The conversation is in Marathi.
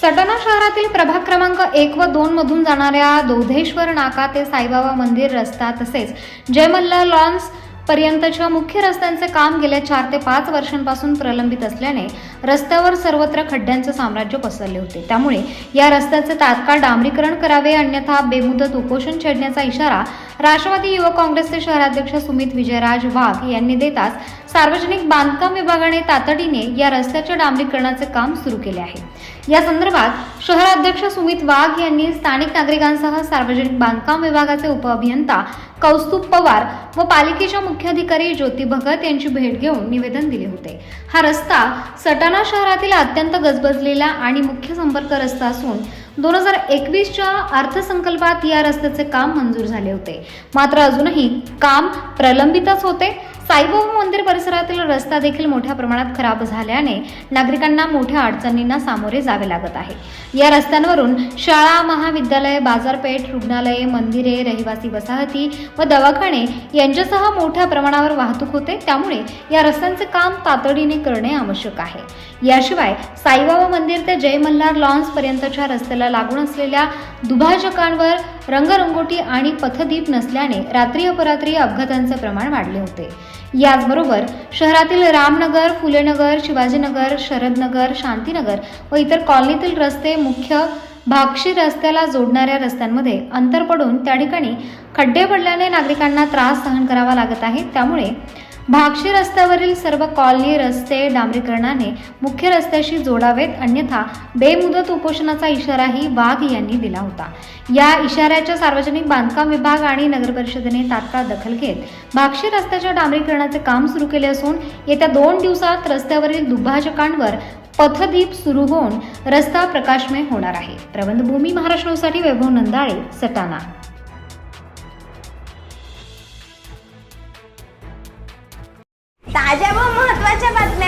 सटाणा शहरातील प्रभाग क्रमांक एक व दोन मधून जाणाऱ्या दोधेश्वर नाका ते साईबाबा मंदिर रस्ता तसेच जयमल्ला लॉन्स पर्यंतच्या मुख्य रस्त्यांचे काम गेल्या चार ते पाच वर्षांपासून प्रलंबित असल्याने रस्त्यावर सर्वत्र खड्ड्यांचे साम्राज्य पसरले होते. त्यामुळे या रस्त्याचे तात्काळ डांबरीकरण करावे अन्यथा बेमुदत उपोषण छेडण्याचा इशारा राष्ट्रवादी युवक काँग्रेसचे शहराध्यक्ष सुमित विजयराज वाघ यांनी देताच सार्वजनिक बांधकाम विभागाने तातडीने या रस्त्याच्या डांबरीकरणाचे काम सुरू केले आहे. या संदर्भात शहराध्यक्ष सुमित वाघ यांनी स्थानिक नागरिकांसह सार्वजनिक बांधकाम विभागाचे उपअभियंता कौस्तुभ पवार व पालिकेच्या मुख्याधिकारी ज्योती भगत यांची भेट घेऊन निवेदन दिले होते. हा रस्ता सटाणा शहरातील अत्यंत गजबजलेला आणि मुख्य संपर्क रस्ता असून दोन हजार एकवीसच्या अर्थसंकल्पात या रस्त्याचे काम मंजूर झाले होते. मात्र अजूनही काम प्रलंबितच होते. साईबाबा मंदिर परिसरातील रस्ता देखील मोठ्या प्रमाणात खराब झाल्याने नागरिकांना मोठ्या अडचणींना सामोरे जावे लागत आहे. या रस्त्यांवरून शाळा महाविद्यालय बाजारपेठ रुग्णालये मंदिरे रहिवासी वसाहती व दवाखाने यांच्यासह मोठ्या प्रमाणावर वाहतूक होते. त्यामुळे या रस्त्यांचे काम तातडीने करणे आवश्यक आहे. याशिवाय साईबाबा मंदिर ते जय मल्हार लॉन्स पर्यंतच्या रस्त्याला लागून असलेल्या दुभाजकांवर रंगरंगोटी आणि पथदीप नसल्याने रात्री अपरात्री अपघातांचे प्रमाण वाढले होते. याचबरोबर शहरातील रामनगर फुलेनगर शिवाजीनगर शरदनगर शांतीनगर व इतर कॉलनीतील रस्ते मुख्य भागशी रस्त्याला जोडणाऱ्या रस्त्यांमध्ये अंतर पडून त्या ठिकाणी खड्डे पडल्याने नागरिकांना त्रास सहन करावा लागत आहे. त्यामुळे भागशी रस्त्यावरील सर्व कॉलनी रस्ते डांबरीकरणाने मुख्य रस्त्याशी जोडावेत. अन्यथा बेमुदत उपोषणाचा इशाराही वाघ यांनी दिला होता. या इशाऱ्याच्या सार्वजनिक बांधकाम विभाग आणि नगर परिषदेने तात्काळ दखल घेत भागशी रस्त्याच्या डांबरीकरणाचे काम सुरू केले असून येत्या दोन दिवसात रस्त्यावरील दुभाजकांवर पथदीप सुरू होऊन रस्ता प्रकाशमय होणार आहे. प्रबंधभूमी महाराष्ट्रासाठी वैभव नंदाळे सटाणा.